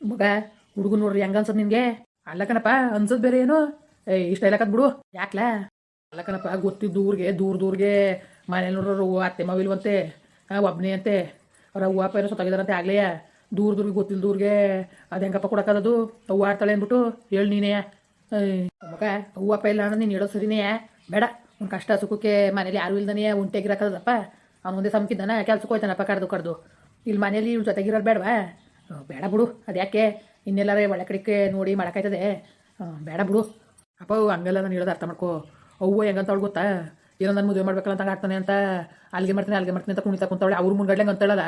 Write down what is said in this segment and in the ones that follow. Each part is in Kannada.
ಮಗ ಹುಡುಗ ನೋಡ್ರಿ ಹೆಂಗ ಅನ್ಸದ್ ನಿನ್ಗೆ? ಅಲ್ಲ ಕಣಪ್ಪ ಅನ್ಸದ್ ಬೇರೆ ಏನು. ಏ ಇಷ್ಟ ಇಲ್ಲಕತ್ ಬಿಡು. ಯಾಕ್ಲ? ಅಲ್ಲ ಕಣಪ್ಪ ಗೊತ್ತಿದ್ದ ಊರಿಗೆ ದೂರ ದೂರ್ಗೆ. ಮನೇಲಿ ನೋಡ್ರು ಅತ್ತೆ ಮಾವಿಲ್ವಂತೆ ಒಬ್ಬನೇ ಅಂತೆ. ಅವ್ರ ಅವ್ವ ಅಪ್ಪ ಏನೋ ಸತ್ತಾಗಿದಾರಂತೆ ಆಗ್ಲೇ. ದೂರ ದೂರ್ಗೆ ಗೊತ್ತಿಲ್ಲ ದೂರ್ಗೆ ಅದು ಹೆಂಗಪ್ಪ ಕೊಡಕ್ಕದದು ಅವ್ವ ಆಡ್ತಾಳೆ ಅಂದ್ಬಿಟ್ಟು ಹೇಳಿ ನೀನೇ. ಏಯ್, ಮಗ ಅವ್ವ ಅಪ್ಪ ಇಲ್ಲ ಅಂದ್ರೆ ನೀನು ಹೇಳೋದು ಸರಿನೇ. ಬೇಡ ಒಂದು ಕಷ್ಟ ಸುಖಕ್ಕೆ ಮನೇಲಿ ಯಾರು ಇಲ್ದನೇ ಉಂಟೆಗಿರಕ್ಕದಪ್ಪ ಅವ್ನು ಒಂದೇ ಸಮಕಿದ್ದಾನ ಕೆಲ್ಸಕ್ಕೆ ಹೋಯ್ತಾನಪ್ಪ ಕಡ್ದು ಕಡ್ದು ಇಲ್ಲಿ ಮನೇಲಿ ಇವ್ರು ಜೊತೆಗಿರೋರು ಬೇಡವಾ? ಬೇಡ ಬಿಡು. ಅದ್ಯಾಕೆ? ಇನ್ನೆಲ್ಲಾರೇ ಒಳ್ಳೆ ನೋಡಿ ಮಾಡೋಕ್ಕಾಯ್ತದೆ. ಬೇಡ ಬಿಡು. ಅಪ್ಪ ಹಂಗೆಲ್ಲ ನಾನು ಹೇಳೋದು ಅರ್ಥ ಮಾಡ್ಕೋ. ಅವ್ವ ಹೆಂಗಂತ ಅವಳು ಗೊತ್ತಾ? ಏನೋ ನಾನು ಮದುವೆ ಮಾಡ್ಬೇಕಲ್ಲ ಅಂತ ಆಡ್ತಾನೆ ಅಂತ. ಅಲ್ಲಿಗೆ ಮಾಡ್ತೀನಿ ಅಲ್ಲಿಗೆ ಮಾಡ್ತೀನಿ ಅಂತ ಕುಣಿತಾ ಕುಂತವಳೆ ಅವ್ರ ಮುಂಗಡ್ಲೆ ಅಂತೇಳಲ್ಲ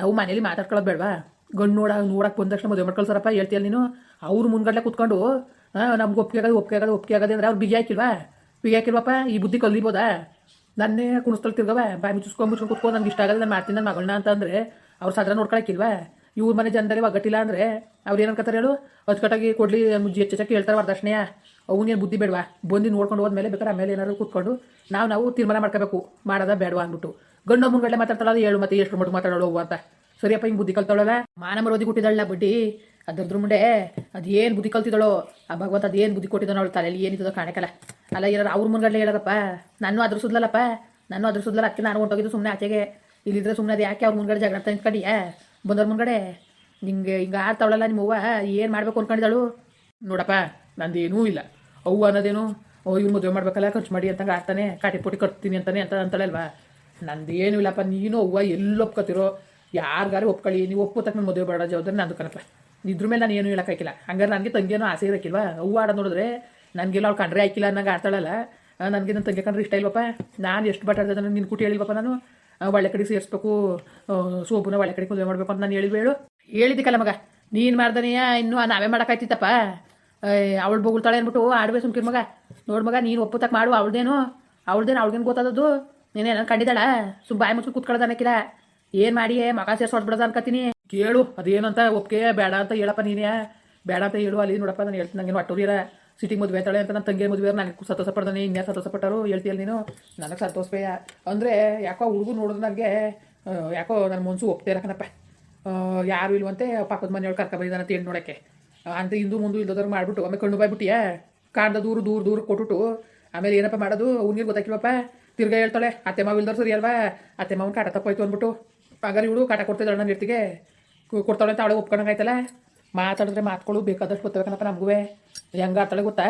ನಾವು ಮನೇಲಿ ಮಾತಾಡ್ಕೊಳ್ಳೋದು ಬೇಡವಾ? ಗಂಡು ನೋಡ ನೋಡಕ್ಕೆ ಬಂದ ತಕ್ಷಣ ಮದುವೆ ಮಾಡ್ಕೊಳ್ಸಾರಪ್ಪ ಹೇಳ್ತೀಯಲ್ಲ ನೀನು? ಅವ್ರ ಮುಂಗಡ್ಲೆ ಕುತ್ಕೊಂಡು ನಮ್ಗೆ ಒಪ್ಪಿಗೆ ಆಗೋದು ಒಪ್ಪಿಗೆ ಆಗೋದು ಒಪ್ಪಿಗೆ ಆಗೋದು ಅಂದ್ರೆ ಅವ್ರು ಬಿಗಿ ಹಾಕಿಲ್ವಾ? ಬಿಗಿ ಹಾಕಿಲ್ವಪ್ಪ? ಈ ಬುದ್ಧಿ ಕಲಿಬೋದಾ ನನ್ನೇ ಕುಣಿಸ್ತಲ್ ತಿರ್ಗವ ಬಾಯಿ ಮುಚ್ಚಿಸ್ಕೊಂಡು ಮುಚ್ಕೊಂಡು ಕುತ್ಕೊಂಡು ನಂಗೆ ಇಷ್ಟ ಆಗಲ್ಲ, ನಾನು ಮಾಡ್ತೀನಿ ನನ್ನ ಮಗಳನ್ನ ಅಂತಂದರೆ ಅವ್ರು ಸದ್ರ ನೋಡ್ಕೊಳಕ್ಕಿಲ್ವಾ ಇವ್ರ ಮನೆ ಜನದಲ್ಲಿ ಒಗ್ಗಟ್ಟಿಲ್ಲ ಅಂದರೆ ಅವ್ರು ಏನು ಅನ್ಕೋತಾರೆ ಹೇಳು? ಅಚ್ಚುಕಟ್ಟಾಗಿ ಕೊಡ್ಲಿ ಮುಜ್ಜಿ ಹೆಚ್ಚು ಹೇಳ್ತಾರೆ ವರದಕ್ಷಿಣೆಯ ಅವನೇನು ಬುದ್ಧಿ ಬೇಡವಾ? ಬಂದು ನೋಡ್ಕೊಂಡು ಹೋದ್ಮೇಲೆ ಬೇಕಾದ್ರೆ ಆಮೇಲೆ ಏನಾದ್ರು ಕೂತ್ಕೊಂಡು ನಾವು ನಾವು ತೀರ್ಮಾನ ಮಾಡ್ಕೋಬೇಕು. ಮಾಡೋದ ಬೇಡವಾ ಅಂದ್ಬಿಟ್ಟು. ಗಂಡು ಮುಂಗಡೆ ಅದು ಹೇಳು ಮತ್ತೆ ಎಷ್ಟು ಮಟ್ಟು ಮಾತಾಡೋಳು ಅಂತ. ಸರಿಯಪ್ಪ ಹಿಂಗೆ ಬುದ್ಧಿ ಕಲ್ತಾಳಲ್ಲ ಮಾನ ಮರೋದಿ ಕೊಟ್ಟಿದ್ದಾಳ ಬಡ್ಡಿ. ಅದ್ರದ್ರ ಮುಂದೆ ಅದೇನು ಬುದ್ಧಿ ಕಲ್ತಿದ್ದಾಳೋ, ಆ ಭಗವಂತ ಅದೇನು ಬುದ್ಧಿ ಕೊಟ್ಟಿದ್ದಾನೋ ಅವಳು ತಲೆಯಲ್ಲಿ ಏನಿದ್ದೋ ಕಾಣಕಲ್ಲ. ಅಲ್ಲ ಏನಾರು ಅವ್ರ ಮುಂಗಡ್ಲೆ ಹೇಳಾರಪ್ಪ ನಾನು ಅದ್ರ ಸುದ್ಲಲ್ಲಪ್ಪ ನಾನು ಅದ್ರ ಸುದ್ಲಲ್ಲ ಅಕ್ಕಿ ನಾನು ಹೊಂಟೋಗಿದ್ದು ಸುಮ್ಮನೆ ಆಚೆಗೆ. ಇಲ್ಲಿದ್ರೆ ಸುಮ್ಮನೆ ಅದು ಯಾಕೆ ಅವ್ರ ಮುಂದ್ಗಡೆ ಜಗಳ ತಂದ್ಕೊಂಡಿಯಾ ಬಂದವ್ರ ಮುಂದ್ಗಡೆ, ನಿಂಗೆ ಹಿಂಗೆ ಆಡ್ತಾವಳಲ್ಲ ನಿಮ್ಮ ಅವ್ವ, ಏನು ಮಾಡ್ಬೇಕು ಅನ್ಕೊಂಡಿದ್ದಾಳು? ನೋಡಪ್ಪ, ನಂದೇನೂ ಇಲ್ಲ. ಅವ್ವ ಅನ್ನೋದೇನು, ಓ ಇವ್ನು ಮದುವೆ ಮಾಡ್ಬೇಕಲ್ಲ, ಖರ್ಚು ಮಾಡಿ ಅಂತಂಗೆ ಆಡ್ತಾನೆ, ಕಾಟಿ ಪುಟಿ ಕಟ್ತೀನಿ ಅಂತಾನೆ ಅಂತ ಅಂತಾಳೆ ಅಲ್ವಾ? ನಂದೇನು ಇಲ್ಲಪ್ಪ, ನೀನು ಅವ್ವ ಎಲ್ಲಿ ಒಪ್ಕೋತಿರೋ, ಯಾರಿಗಾರು ಒಪ್ಕೊಳ್ಳಿ, ನೀವು ಒಪ್ಪು ತಕ್ಕ ಮದುವೆ ಬೇಡ ಜವಾಬ್ದಾರಿ ನಂದು ಕಣಪ್ಪ. ಇದ್ರ ಮೇಲೆ ನಾನು ಏನು ಹೇಳೋಕ್ಕಾಗಿಲ್ಲ ಹಂಗಾರೆ ನನಗೆ ತಂಗಿಯೂ ಆಸೆ ಇರೋಕ್ಕಿಲ್ವಾ ಅವ್ವ ಆಡೋ ನೋಡಿದ್ರೆ ನನಗೆಲ್ಲ ಅವ್ಳು ಕಂಡ್ರೆ ಆಯ್ಕಿಲ್ಲ ಅನ್ನಂಗೆ ಆಡ್ತಾಳಲ್ಲ ನನಗೆ ನನ್ನ ತಂಗಿ ಕಂಡ್ರೆ ಇಷ್ಟ ಇಲ್ವಪ್ಪ? ನಾನು ಎಷ್ಟು ಬಟಾಡ್ದೆ ನಿನ್ನ ಕೂಟಿ ಹೇಳಿಲ್ವಪ್ಪ ನಾನು? ಒಳ್ಳೆ ಕಡೆ ಸೇರಿಸ್ಬೇಕು ಸೋಬುನ ಒಳ್ಳೆ ಕಡೆ ಮದುವೆ ಮಾಡ್ಬೇಕು ಅಂತ ನಾನು ಹೇಳಿದ್ಬೇಳು ಹೇಳು ಹೇಳಿದ್ದಕ್ಕಲ್ಲ ಮಗ, ನೀನು ಮಾಡ್ದನೆಯ, ಇನ್ನು ನಾವೇ ಮಾಡೋಕ್ಕಾಯ್ತಿತ್ತಪ್ಪ. ಅವಳು ಬೊಗುಳ್ತಾಳೆ ಅಂದ್ಬಿಟ್ಟು ಆಡ್ಬೇಕು ಸುಮ್ಕಿರ್ ಮಗ. ನೋಡು ಮಗ, ನೀನು ಒಪ್ಪುತ್ತಕ್ಕೆ ಮಾಡು, ಅವಳ್ದೇನು ಅವಳ್ದೇನು ಅವಳಿಗೇನು ಗೊತ್ತಾದದ್ದು? ನೀನೇನ ನಾನು ಕಂಡಿದ್ದಾಳ? ಸುಮ್ ಬಾಯಿ ಮುಚ್ಚು ಕೂತ್ಕೊಳ್ಳೋದ ಅನ್ನಕ್ಕಿಲ್ಲ ಏನು ಮಾಡಿ ಮಗ ಸೇರ್ಸಿ ಹೊಡ್ಬಿಡೋದು ಅನ್ಕತೀನಿ ಕೇಳು, ಅದೇನಂತ ಒಪ್ಪಿಗೆ, ಬೇಡ ಅಂತ ಹೇಳಪ್ಪ ನೀನೇ. ಬೇಡ ಅಂತ ಹೇಳು, ಅಲ್ಲಿ ನೋಡಪ್ಪ, ನಾನು ಹೇಳ್ತೀನಿ, ನಂಗೇನು ಒಟ್ಟೂರಿರ ಸಿಟಿಗೆ ಮದುವೆ ಅಂತಾಳೆ ಅಂತ ನನ್ನ ತಂಗಿ ಮದುವೆ ನನಗೆ ಸಂತೋಷ ಪಡ್ದಾನೆ ಇನ್ಯಾರು ಸಂತೋಷ ಪಟ್ಟರು ಹೇಳ್ತೀಯಲ್ಲ ನೀನು? ನನಗೆ ಸಂತೋಷವೇ ಅಂದರೆ ಯಾಕೋ ಹುಡುಗು ನೋಡಿದ್ರೆ ನನಗೆ ಯಾಕೋ ನನ್ನ ಮನಸ್ಸು ಒಪ್ತೇ ಇರಕ್ಕನಪ್ಪ ಯಾರು ಇಲ್ವಂತೆ ಪಕ್ಕದ ಮನೆಯೊಳಗೆ ಕರ್ಕ ಅಂತ ಹೇಳಿ ನೋಡೋಕ್ಕೆ. ಅಂತ ಹಿಂದೂ ಮುಂದೆ ಇಲ್ಲದವ್ರು ಮಾಡಿಬಿಟ್ಟು, ಆಮೇಲೆ ಕಣ್ಣು ಬಾಯ್ಬಿಟ್ಟಿಯಾ? ಕಾಣ್ದ ದೂರ ದೂರ ದೂರ ಕೊಟ್ಬಿಟ್ಟು, ಆಮೇಲೆ ಏನಪ್ಪ ಮಾಡೋದು? ಅವ್ನಿಗೆ ಗೊತ್ತಾಗಿಲ್ವಪ್ಪ ತಿರ್ಗಾ ಹೇಳ್ತಾಳೆ, ಅತ್ತೆ ಮಾವ ಇಲ್ದವ್ರು ಸರಿ ಅಲ್ವಾ? ಅತ್ತೆ ಮಾವನ ಕಾಟ ತಪ್ಪಾಯ್ತು ಅಂದ್ಬಿಟ್ಟು. ಹಾಗಾದ್ರೆ ಇವಳು ಕಾಟ ಕೊಡ್ತಿದ್ದಾಳೆ ನನ್ನ ಇರ್ತಿಗೆ ಕೊಡ್ತಾಳೆ ಅಂತ ಅವಳೆ ಒಪ್ಕೊಂಡಂಗಾಯ್ತಲ್ಲ? ಮಾತಾಡಿದ್ರೆ ಮಾತ್ಗಳು ಬೇಕಾದಷ್ಟು ಗೊತ್ತಾಗನಪ್ಪ ನಮಗೂ ಹೆಂಗ ಆತಾಳೆ ಗೊತ್ತಾ?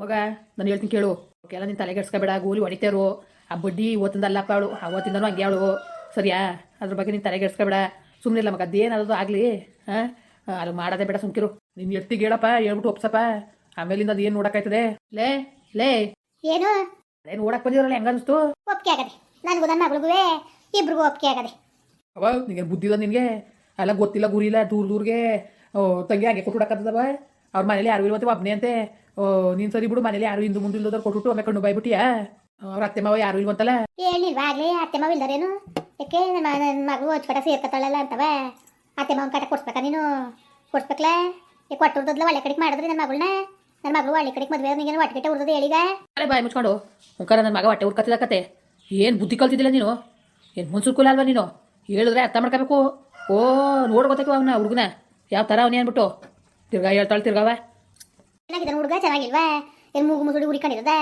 ಮಗ ನಾನು ಹೇಳ್ತೀನಿ ಕೇಳು. ಎಲ್ಲ ನೀನು ತಲೆಗೆಡ್ಸ್ಕೊಬೇಡ ಗೋಲಿ ಹೊಡಿತೇರು. ಆ ಬಡ್ಡಿ ಇವತ್ತಿಂದಲ್ಲಪ್ಪ ಅವಳು ಅವತ್ತಿಂದನೂ ಹಂಗೆ ಅವಳು. ಸರಿಯಾ? ಅದ್ರ ಬಗ್ಗೆ ನೀನು ತಲೆಗೆಡ್ಸ್ಕೊಬೇಡ ಸುಮ್ಮನೆ ಇಲ್ಲ ಮಗ ಅದೇನಾದ್ರು ಆಗಲಿ ಹಾಂ? ಅದು ಮಾಡೋದೇ ಬೇಡ ಸುಮ್ಕಿರು. ನಿನ್ನ ಎತ್ತಿಗೆ ಹೇಳಪ್ಪ ಹೇಳ್ಬಿಟ್ಟು ಒಪ್ಸಪ್ಪ. ಆಮೇಲಿಂದ ಅದು ಏನು ನೋಡೋಕ್ಕಾಯ್ತದೆ? ಲೇ ಲೇ. ಏನು? ಅದೇ ನೋಡಕ್ಕೆ ಬಂದಿರಲ್ಲ ಹೆಂಗ ಅನಿಸ್ತು? ಒಪ್ಪಿಗೆ ಆಗದೆ. ನನಗೂ ನನ್ನ ಮಗಳಿಗೂ ಇಬ್ರಿಗೂ ಒಪ್ಪಿಗೆ ಆಗದೆ. ಅವ ನಿನಗೆ ಬುದ್ಧಿ ಇಲ್ಲ ನಿನಗೆ? ಅಲ್ಲ ಗೊತ್ತಿಲ್ಲ ಗುರಿ ಇಲ್ಲ ದೂರ ದೂರಿಗೆ. ತಂಗಿ ಹಾಗೆ ಕೊಟ್ಬಿಡಕ್ಕತ್ತದವ ಅವ್ರ ಮನೇಲಿ ಯಾರು ಇಲ್ವತ್ತೆ ಒಬ್ಬನೇ ಅಂತೆ? ನೀನು ಸರಿ ಬಿಡು ಮನೇಲಿ ಯಾರು ಹಿಂದೆ ಮುಂದೆ ಇಲ್ಲದವ್ರು ಕೊಟ್ಟು ಆಮೇಲೆ ಕಣ್ಣು ಬಾಯ್ಬಿಟ್ಟಿಯಾ? ಅವ್ರ ಅತ್ತೆ ಮಾವ ಯಾರು ಇಲ್ವಂತಲ್ಲ? ಹೇಳಿಲ್ವಾ ಆಗ್ಲೇ ಅತ್ತೆ ಮಾವ ಇಲ್ದಾರೇನು ಯಾಕೆ ನನ್ನ ಮಗು ಹೊಚ್ಕಟ ಸೇರ್ಕತ್ತಾಳಲ್ಲ ಅಂತವ? ಅತ್ತೆ ಮಾವನ ಕಟ ಕೊಡ್ಸ್ಬೇಕಾ ನೀನು? ಕೊಡ್ಸ್ಬೇಕಲ್ಲ ಈಗ ಕೊಟ್ಟುರ್ದದ್ಲ ಒಳ್ಳೆ ಕಡೆಗೆ ಮಾಡಿದ್ರಿ ನನ್ನ ಮಗಳನ್ನ ನನ್ನ ಮಗಳು ಒಳ್ಳೆ ಕಡೆಗೆ ಮದುವೆ ನಿಂಗೆ ಒಟ್ಟಿಗೆ ಉರ್ದದ ಹೇಳಿಗ? ಅರೆ ಬಾಯ್ ಮುಚ್ಕೊಂಡು. ಮುಖಾರ ನನ್ನ ಮಗ ಹೊಟ್ಟೆ ಉರ್ಕತ್ತಿದ ಕತೆ. ಏನು ಬುದ್ಧಿ ಕಲ್ತಿದ್ದಿಲ್ಲ ನೀನು? ಏನು ಮುನ್ಸುರ್ಕೂಲ ಅಲ್ವಾ ನೀನು? ಹೇಳಿದ್ರೆ ಅರ್ಥ ಮಾಡ್ಕೋಬೇಕು. ಓ ನೋಡ್ ಗೊತ್ತಾಯ್ತು ಅವನ ಹುಡುಗನ. ಯಾವ ಥರ ಅವನೇ ಅಂದ್ಬಿಟ್ಟು ತಿರ್ಗಾ ಹೇಳ್ತಾಳೆ ತಿರ್ಗಾವ. ಏನಾಗಿದೆ ಹುಡುಗ? ಚೆನ್ನಾಗಿಲ್ವಾ? ಎಲ್ ಮೂಗು ಮುಸುಡಿ ಹುಡಿಕೊಂಡಿರದ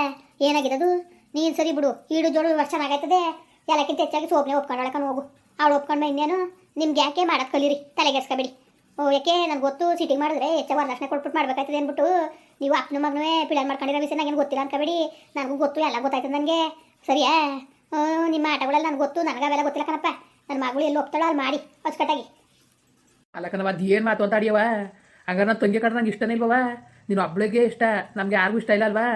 ಏನಾಗಿರೋದು? ನೀನ್ ಸರಿ ಬಿಡು. ಈಡು ಜೋಡು ವರ್ಷ ಚೆನ್ನಾಗೈತದೆ ಎಲ್ಲಕ್ಕಿಂತ ಹೆಚ್ಚಾಗಿ ಸೋಪ್ನೆ ಒಪ್ಕೊಂಡು ಹೋಗು. ಅವಳು ಒಪ್ಕೊಂಡ್ ಇನ್ನೇನು? ನಿಮ್ಗೆ ಯಾಕೆ ಮಾಡೋದು ಕಲೀರಿ? ತಲೆಗೆಡ್ಸ್ಕೊಬೇಡಿ ಓ, ಯಾಕೆ? ನನಗೆ ಗೊತ್ತು. ಸಿಟಿಂಗ್ ಮಾಡಿದ್ರೆ ಹೆಚ್ಚು ವರದಕ್ಷಿಣೆ ಕೊಟ್ಬಿಟ್ಟು ಮಾಡ್ಬೇಕಾಯ್ತದೆ ಅಂದ್ಬಿಟ್ಟು. ನೀವು ಅಪ್ಪನ ಮಗನೇ ಪಿಳನ್ ಮಾಡ್ಕೊಂಡಿರೋ ವಿಷಯ ನನಗೇನು ಗೊತ್ತಿಲ್ಲ ಅನ್ಕೋಬೇಡಿ. ನನಗೂ ಗೊತ್ತು, ಎಲ್ಲ ಗೊತ್ತಾಯ್ತದೆ ನನಗೆ. ಸರಿಯಾ? ನಿಮ್ಮ ಆಟಗಳೆಲ್ಲ ನನಗೆ ಗೊತ್ತು. ನನಗೆ ಅವೆಲ್ಲ ಗೊತ್ತಿಲ್ಲ ಕಣಪ್ಪ. ನನ್ನ ಮಗಳು ಎಲ್ಲಿ ಒಪ್ತಾಳೋ ಅಲ್ಲಿ ಮಾಡಿ. ಅಚ್ಚುಕಟ್ಟಾಗಿ ಅಲ್ಲ ಕಣವ ಅದು ಏನು ಮಾತು ಅಂತ ಅಡಿಯವ ಹಂಗಾರೆ ತಂಗಿ ಕಡೆ ನಂಗೆ ಇಷ್ಟನೇ ಇಲ್ವವ ನೀನು ಒಬ್ಳಿಗೆ ಇಷ್ಟ, ನಮ್ಗೆ ಯಾರಿಗೂ ಇಷ್ಟ ಇಲ್ಲ ಅಲ್ವಾ?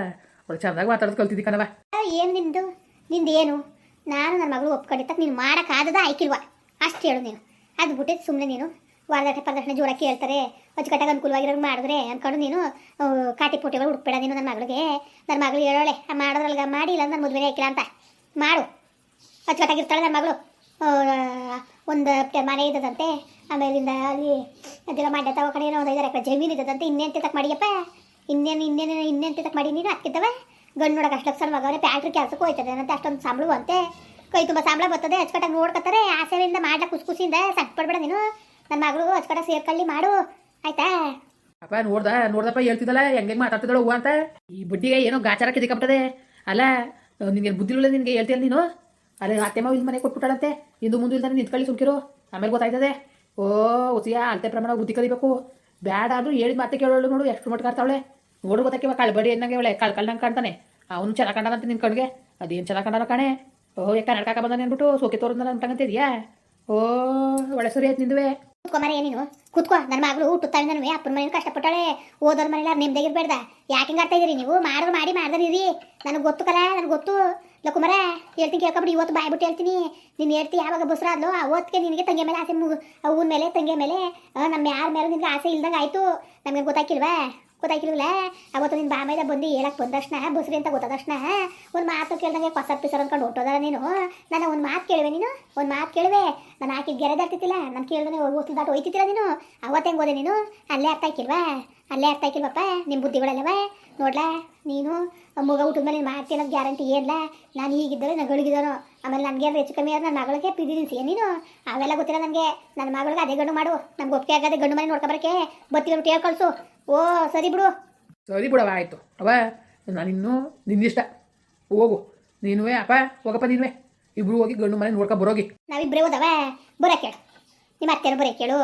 ಒಳ್ಳೆ ಚೆನ್ನಾಗಿ ಮಾತಾಡೋದು ಕಲ್ತಿದ್ದಿ ಕಣವ ಏನು ನಿಂದು? ನಿಂದು ಏನು? ನಾನು ನನ್ನ ಮಗಳು ಒಪ್ಕೊಂಡಿದ್ದಕ್ಕೆ ನೀನು ಮಾಡೋಕ್ಕಾಗದ ಆಯ್ಕಿಲ್ವ? ಅಷ್ಟು ಹೇಳು ನೀನು. ಅದು ಬಿಟ್ಟಿದ್ದು ಸುಮ್ಮನೆ ನೀನು. ವಾರದಟ್ಟೆ ಪ್ರದರ್ಶನ ಜೋರಾಗಿ ಕೇಳ್ತಾರೆ. ಅಚ್ಚುಕಟ್ಟಾಗಿ ಅನುಕೂಲವಾಗಿರೋ ಮಾಡಿದ್ರೆ ಅಂದ್ಕೊಂಡು ನೀನು ಕಾಟಿ ಪೋಟಿಗಳು ಹುಡುಕ್ಬೇಡ ನೀನು ನನ್ನ ಮಗಳಿಗೆ. ನನ್ನ ಮಗಳು ಹೇಳೋಳೆ ಮಾಡೋದ್ರಲ್ಗ ಮಾಡಿ ಇಲ್ಲ ನನ್ನ ಮದುವೆ ಹಾಕಿಲ್ಲ ಅಂತ. ಮಾಡು. ಅಚ್ಚುಕಟ್ಟಾಗಿರ್ತಾಳೆ ನನ್ನ ಮಗಳು. ಒಂದು ಮನೆ ಇದ್ದದಂತೆ, ಆಮೇಲಿಂದ ಅಲ್ಲಿ ಅದೆಲ್ಲ ಮಾಡಿ ತಗೋ ಕಡೆ ಏನೋ ಒಂದು ಐದಾರು ಎಕರೆ ಜಮೀನು ಇದ್ದದಂತೆ, ಇನ್ನೇನು ತಕ್ಕ ಮಾಡಿಯಪ್ಪ? ಇನ್ನೇನು ಇನ್ನೇನು ಇನ್ನೇನು ತಕ್ಕ ಮಾಡಿ ನೀನು? ಹಾಕಿದ್ದವೆ ಗಂಡು ನೋಡಕ್ಕೆ ಅಷ್ಟು ಲಕ್ಷ ಮಗವ್ರೆ ಪ್ಯಾಟ್ರಿ ಕೆಲಸಕ್ಕೂ ಹೋಯ್ತದೆ ಅಂತ ಅಷ್ಟೊಂದು ಸಂಬಳು ಅಂತೆ ಕೈ ತುಂಬ ಸಂಬಳ ಬರ್ತದೆ, ಅಚ್ಚುಕಟ್ಟಾಗಿ ನೋಡ್ಕೊತಾರೆ, ಆಸೆಯಿಂದ ಮಾಡ್ಲಾ ಖುಷಿ ಖುಷಿಯಿಂದ ಸಂಕಟ ಪಡ್ಬೇಡ ನೀನು ನನ್ನ ಮಗಳು ಅಚ್ಚುಕಟ್ಟಾಗಿ ಸೇರ್ಕೊಳ್ಳಿ ಮಾಡು. ಆಯ್ತಾ? ಅಪ್ಪ, ನೋಡ್ದ, ನೋಡ್ದಪ್ಪ, ಹೇಳ್ತಿದ್ದಲ್ಲ ಹೆಂಗೆ ಮಾತಾಡ್ತಿದ್ದಳು ಹೂವ ಅಂತ? ಈ ಬಡ್ಡಿಗೆ ಏನೋ ಗಾಚಾರ ಕಿದಿಕಂಬಿಟ್ಟದೆ ಅಲ್ಲ ನಿನ್ಗೆ ಬುದ್ಧಿಲ್ಲ ನಿನ್ಗೆ ಹೇಳ್ತೀಯ ನೀನು? ಅದೇ ಅತ್ತೆ ಮಾವ ಇಲ್ಲಿ ಮನೆ ಕೊಟ್ಬಿಟ್ಟಾಳಂತೆ. ಇಂದು ಮುಂದೆ ಇಲ್ದಾನೆ ನಿಂತ್ಕೊಳ್ಳಿ ಸುಮ್ಕಿರು. ಆಮೇಲೆ ಗೊತ್ತಾಯ್ತದೆ. ಓ, ಉಸಿಯಾ, ಅಳತೆ ಪ್ರಮಾಣ ಬುದ್ಧಿ ಕಲಿಬೇಕು. ಬ್ಯಾಡ ಅದು ಹೇಳಿದ ಮತ್ತೆ ಕೇಳೋಳು ನೋಡು, ಎಷ್ಟು ಮಟ್ಟ ಕಾಡ್ತಾವಳೆ ನೋಡು ಗೊತ್ತಾಕಿವ ಕಳ್ಬಡಿ ಅನ್ನಂಗೆ ಅವಳೆ, ಕಳ್ ಕಳ್ಳಂಗೆ ಕಾಣ್ತಾನೆ. ಅವನು ಚೆನ್ನಾಗಿ ಕಂಡನಂತ ನಿನ್ ಕಣ್ಗೆ. ಅದೇನು ಚೆನ್ನಾಗಿ ಕಂಡನ ಕಾಣೆ. ಓ ಯಾಕೆ ಕನ್ನಡಕ ಬಂದಾನೆ ಅಂದ್ಬಿಟ್ಟು ಸೋಕೆ ತೋರಂದ ಅಂತಂಗಂತಿದ್ಯಾ ಓ, ಒಳ್ಳೆ ಸರಿ ಆಯ್ತು ನಿಂದುವೆ. ಕೂತ್ಕೊ ಏನೇನು ನೀನು. ಕೂತ್ಕೋ ನನ್ನ ಮಗಳು ಹುಟ್ಟುತ್ತಾವೆ ನಾನು ಅಪ್ಪನ ಮನೇಲಿ ಕಷ್ಟಪಟ್ಟಾಳೆ. ಓದೋರ್ ಮನೇಲಿ ನಿಮ್ದಾಗಿರ್ಬೇಡ್ದ ಯಾಕೆ ಹಿಂಗೆ ಆಡ್ತಾ ನೀವು? ಮಾಡಿದ್ರು ಮಾಡಿ ಮಾಡ್ದಾರ ಇರಿ. ನನಗೆ ಗೊತ್ತು ಕಲ, ನನಗೆ ಗೊತ್ತು. ಲಕುಮರ ಹೇಳ್ತೀನಿ ಕೇಳ್ಕೊಬಿಡಿ ಇವತ್ತು ಬಾಯ್ಬಿಟ್ಟು ಹೇಳ್ತೀನಿ. ನೀನು ಹೇಳ್ತಿ ಯಾವಾಗ ಬಸ್ರಾದ್ಲು ಆ ಓದ್ಕೆ ನಿನಗೆ ತಂಗಿ ಮೇಲೆ ಆಸೆ ಮುಗು ಅವನ ಮೇಲೆ, ತಂಗಿ ಮೇಲೆ ನಮ್ಮ ಯಾರ ಮೇಲೆ ನಿನಗೆ ಆಸೆ ಇಲ್ದಂಗೆ ಆಯಿತು. ನಮಗೆ ಗೊತ್ತಾಕಿಲ್ವಾ? ಗೊತ್ತಾಗಿಲ್ವಲ್ಲ ಅವತ್ತು ನಿನ್ನ ಬಾಮೇದ ಬಂದು ಹೇಳಕ್ ಬಂದ ತಕ್ಷಣ, ಬಸ್ರಿ ಅಂತ ಗೊತ್ತಾದ ತಕ್ಷಣ, ಒಂದು ಮಾತು ಕೇಳ್ದಂಗೆ ಕೊಸ ಪಿಸರ್ ಅನ್ಕೊಂಡು ಹೊಟ್ಟೋದಾರ ನೀನು. ನಾನು ಒಂದು ಮಾತು ಕೇಳುವೆ ನೀನು, ಒಂದು ಮಾತು ಕೇಳುವೆ. ನಾನು ಹಾಕಿದ ಗೆರೆ ದಾಟ್ತಿತ್ತಿಲ್ಲ ನಾನು ಕೇಳ್ದೇ ಹೋಗಿ ದಾಟ ಹೋಯ್ತಿತ್ತಿಲ್ಲ ನೀನು. ಅವತ್ತು ಹೆಂಗೆ ಹೋದೆ ನೀನು? ಅಲ್ಲೇ ಅರ್ಥ ಆಕಿಲ್ವಾ ಅಲ್ಲೇ ಅರ್ಥ ಆಕಿಲ್ವಪ್ಪ ನಿಮ್ಮ ಬುದ್ಧಿಗಳಲ್ಲವ? ನೋಡ್ಲಾ ನೀನು ಮಗ ಊಟದ ಮೇಲೆ ಮಾಡ್ತೀನಿ ಅನ್ನೋದು ಗ್ಯಾರಂಟಿ ಏನಿಲ್ಲ ನಾನು ಹೀಗಿದ್ದರೆ ನಾನು ಆಮೇಲೆ ನನಗೆ ಹೆಚ್ಚು ಕಮ್ಮಿ ಆದ್ರೆ ನನ್ನ ಮಗಳಿಗೆ ಪಿದಿನಿಸಿ ನೀನು? ಅವೆಲ್ಲ ಗೊತ್ತಿಲ್ಲ ನನಗೆ. ನನ್ನ ಮಗಳಿಗೆ ಅದೇ ಗಂಡು ಮಾಡು. ನಮ್ಗೆ ಒಪ್ಪಿಗೆ ಆಗದೆ ಗಂಡು ಮನೆ ನೋಡ್ಕೊಬರಕ್ಕೆ ಬತ್ತಿಲ್ಲ ಕೇಳಿ ಕಳಿಸು. ಓ ಸರಿ ಬಿಡು. ಸರಿ ಬಿಡವ ಆಯಿತು. ಅವ ನಾನಿನ್ನೂ ನಿನ್ನಿಷ್ಟ ಹೋಗು. ನೀನುವೆ ಅಪ್ಪ ಹೋಗಪ್ಪ ನೀನುವೆ. ಇಬ್ರು ಹೋಗಿ ಗಂಡು ಮನೆ ನೋಡ್ಕೊ ಬರೋಗಿ. ನಾವಿಬ್ಬರೇ ಹೋದವ? ಬರೋ ಕೇಳು ನಿಮ್ಮ ಅತ್ತೆನ ಬರೋ ಕೇಳು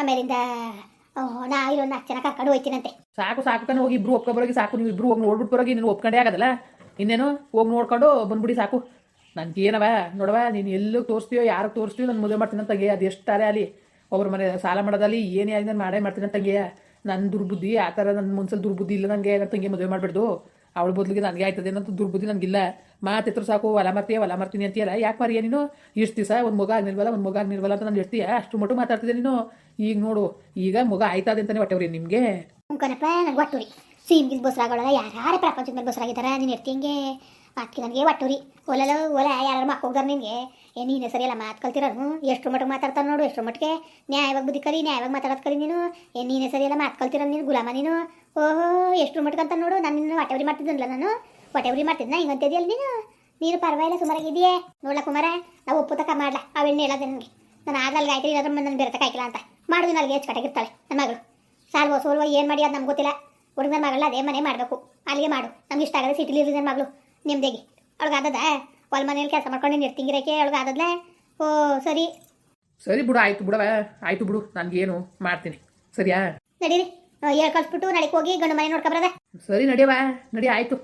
ಆಮೇಲಿಂದ ನಾ ಇಲ್ಲೊಂದು ನಾಲ್ಕು ಜನ ಕರ್ಕೊಂಡು ಸಾಕು ಸಾಕು ಕಣ, ಹೋಗಿ ಇಬ್ರು ಒಪ್ಕೊ ಬರೋಗಿ ಸಾಕು, ನೀವು ಇಬ್ರು ಹೋಗಿ ನೋಡ್ಬಿಟ್ಟು ಬರೋಗಿ ನೀನು ಒಪ್ಕೊಂಡೇ ಆಗದಲ್ಲ? ಇನ್ನೇನು? ಹೋಗಿ ನೋಡ್ಕೊಂಡು ಬಂದ್ಬಿಡಿ ಸಾಕು. ನನ್ಗೆ ಏನವ ನೋಡವ, ನೀನು ಎಲ್ಲೂ ತೋರಿಸ್ತೀಯೋ, ಯಾರಿಗೆ ತೋರಿಸ್ತೀಯೋ ನಾನು ಮದುವೆ ಮಾಡ್ತೀನಿ ಅಂತ ಅದು ಅಲ್ಲಿ? ಒಬ್ಬರ ಮನೆ ಸಾಲ ಮಾಡೋದಲ್ಲಿ ಏನೇ ಆಗಿ ನಾನು ಮಾಡೇ ಮಾಡ್ತೀನಿ ಅಂತ ನನ್ನ ದುರ್ಬುದ್ಧಿ, ಆ ಥರ ನನ್ನ ಮನ್ಸಲ್ಲಿ ದುರ್ಬುದ್ಧಿ ಇಲ್ಲ ನನಗೆ ನನ್ನ ತಂಗಿ ಮದುವೆ ಮಾಡಿಬಿಡ್ದು. ಅವಳ ಬದಲಿಗೆ ನನಗೆ ಆಯ್ತದೆ ಅಂತ ದುರ್ಬುದ್ಧಿ ನನಗಿಲ್ಲ. ಮಾತೆತ್ರ ಸಾಕು, ಹೊಲ ಮರ್ತೀಯ, ಹೊಲ ಮರ್ತೀನಿ ಅಂತೀಯಲ್ಲ, ಯಾಕೆ ಮಾರಿಯ ನೀನು? ಇಷ್ಟು ದಿವಸ ಒಂದು ಮಗ ಆಗ್ನಿಲ್ವಲ್ಲ ಒಂದು ಮಗ ಆಗ್ನಿಲ್ವಲ್ಲ ಅಂತ ನಾನು ಇರ್ತೀಯ ಅಷ್ಟು ಮಟ್ಟು ಮಾತಾಡ್ತಿದ್ದೆ ನೀನು? ಈಗ ನೋಡು, ಈಗ ಮಗ ಆಯ್ತದೆ ಅಂತಾನೆ ಹೊಟ್ಟೆವ್ರಿ ನಿಮಗೆ. ಉಂಕನಪ್ಪ ನನಗೆ ಒಟ್ಟುರಿ ಸೀಮ್ಗಿಲ್ ಬಸ್ರಾಗಳಲ್ಲ ಯಾರು ಪ್ರಪಂಚದ ಮೇಲೆ ಬಸ್ರಾಗಿದ್ದಾರೆ? ನೀನು ಇರ್ತಿಂಗೆ ಅದಕ್ಕೆ ನನಗೆ ಒಟ್ಟುರಿ ಒಲಲ ಒಲ ಯಾರು ಮಕ್ಕೋಗ್ದಾರ ನಿನಗೆ? ಏ, ನೀನೇ ಸರಿಯಲ್ಲ ಮಾತು ಕಲ್ತಿರೋನು ಎಷ್ಟು ಮಟ್ಟಿಗೆ ಮಾತಾಡ್ತಾನೆ ನೋಡು ಎಷ್ಟು ಮಟ್ಟಿಗೆ ನ್ಯಾಯವಾಗಿ ಬುದ್ಧಿ ಕರಿ ನ್ಯಾಯವಾಗಿ ಮಾತಾಡೋದು ಕರಿ ನೀನು. ಏ, ನೀನೇ ಸರಿಯಲ್ಲ ಮಾತು ಕಲ್ತಿರೋ ನೀನು, ಗುಲಾಮ ನೀನು. ಓಹೋ ಎಷ್ಟು ಮಟ್ಟಿಗೆ ಅಂತ ನೋಡು, ನಾನು ನಿನ್ನ ಹೊಟ್ಟೆವ್ರಿ ಮಾಡ್ತಿದ್ದನಲ್ಲ ನಾನು. ಹೊಟ್ಟೆವ್ರಿ ಮಾಡ್ತಿದ್ನ ಹಿಂಗಂತಿದೆಯಲ್ಲ ನೀನು. ನೀನು ಪರವಾಗಿಲ್ಲ ಸುಮಾರಾಗಿದೆಯೇ ನೋಡ್ಲ ಕುಮಾರ, ನಾವು ಒಪ್ಪುತಕ ಮಾಡ್ಲಾ ಅವೆಣ್ಣೆ ಹೇಳೋದು ನನಗೆ. ನಾನು ಆಗಲ್ಲ ಆಯ್ತು ಇರೋದ್ರ ನನ್ನ ಬೇರೆ ಹಾಕಿಲ್ಲ ಅಂತ. ಮಾಡಿದ್ವಿ ನನಗೆ ಹೆಚ್ಚು ಕಟ್ಟಾಗಿರ್ತಾಳೆ ನನ್ನ ಮಗಳು. ಸಾಲ್ವೋ, ಸೋಲ್ವೋ, ಏನು ಮಾಡಿ ಅದು ನಮ್ಗೆ ಗೊತ್ತಿಲ್ಲ. ಹುಡುಗನ ಮಗಳ ಅದೇ ಮನೆ ಮಾಡಬೇಕು. ಅಲ್ಲಿಗೆ ಮಾಡು. ನಮ್ಗೆ ಇಷ್ಟ ಆಗದೆ ಸಿಟಿಲಿ ಇರಲಿ ನನ್ನ ಮಗಳು, ನಿಮ್ದೇಗಿ. ಅವಳಿಗೆ ಆದದ ಹೊಲ ಮನೇಲಿ ಕೆಲಸ ಮಾಡ್ಕೊಂಡು ನೀನು ಇರ್ತಿಂಗಿರಕ್ಕೆ ಅವಳಿಗೆ ಆದದ್ಲ. ಓ ಸರಿ. ಸರಿ ಬಿಡು ಆಯ್ತು ಬಿಡವ ಆಯ್ತು ಬಿಡು ನನಗೇನು ಮಾಡ್ತೀನಿ. ಸರಿಯಾ? ನಡೀರಿ. ಹೇಳಿ ಕಳ್ಸ್ಬಿಟ್ಟು ನಡಿಗೆ ಹೋಗಿ ಗಂಡು ಮನೆ ನೋಡ್ಕೊಬರದ ಸರಿ ನಡಿಯವ ನಡಿ ಆಯ್ತು.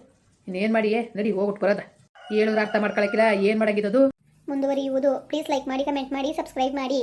ಇನ್ನೇನು ಮಾಡಿ ನಡಿ ಹೋಗ್ಬಿಟ್ಟು ಬರೋದ. ಹೇಳಿದ್ರೆ ಅರ್ಥ ಮಾಡ್ಕೊಳಕಿಲ್ಲ ಏನ್ ಮಾಡಾಗಿದ್ದದು? ಮುಂದುವರಿಯುವುದು. ಪ್ಲೀಸ್ ಲೈಕ್ ಮಾಡಿ ಕಮೆಂಟ್ ಮಾಡಿ ಸಬ್ಸ್ಕ್ರೈಬ್ ಮಾಡಿ.